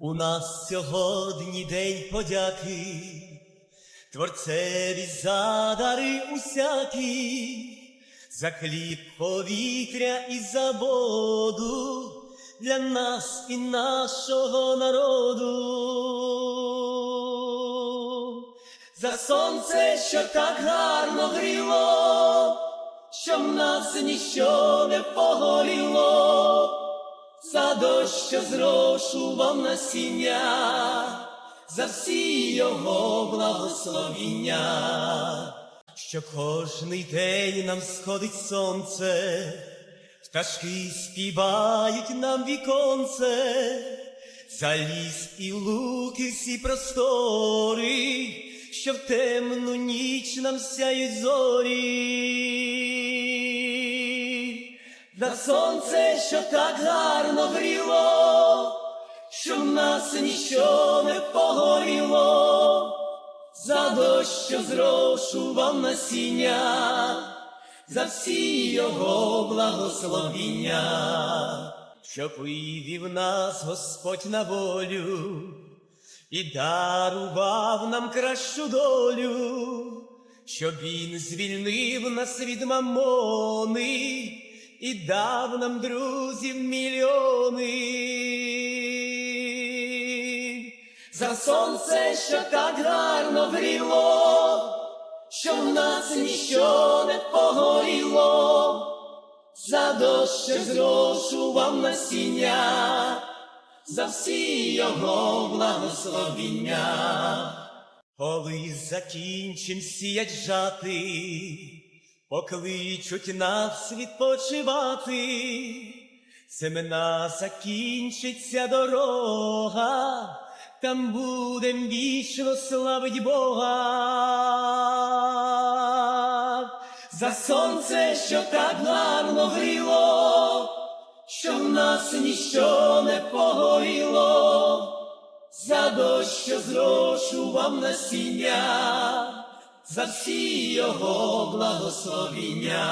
У нас сьогодні день подяки, Творцеві за дари усякі, за хліб, повітря і за воду для нас і нашого народу. За сонце, що так гарно гріло, що в нас ніщо не погоріло за дощ, зрошував насіння, за всі його благословіння, що кожний день нам сходить сонце, пташки співають нам віконце, за ліс і луки всі простори, що в темну ніч нам сяють зорі. За сонце, що так гарно гріло, що в нас ніщо не погоріло, за дощ, що зрошував насіння, за всі його благословіння, що вивів нас Господь на волю і дарував нам кращу долю, щоб він звільнив нас від мамони і дав нам друзів мільйони. За сонце, що так гарно гріло, що в нас ніщо не погоріло, за дощ, зрошував насіння, за всі його благословіння. Коли закінчим сіять жати, покличуть нас відпочивати, семена закінчиться дорога, там будем вічно славить Бога. За сонце, що так гарно гріло, що в нас ніщо не погоріло, за дощ, що зрошував насіння, за всі його благословіння.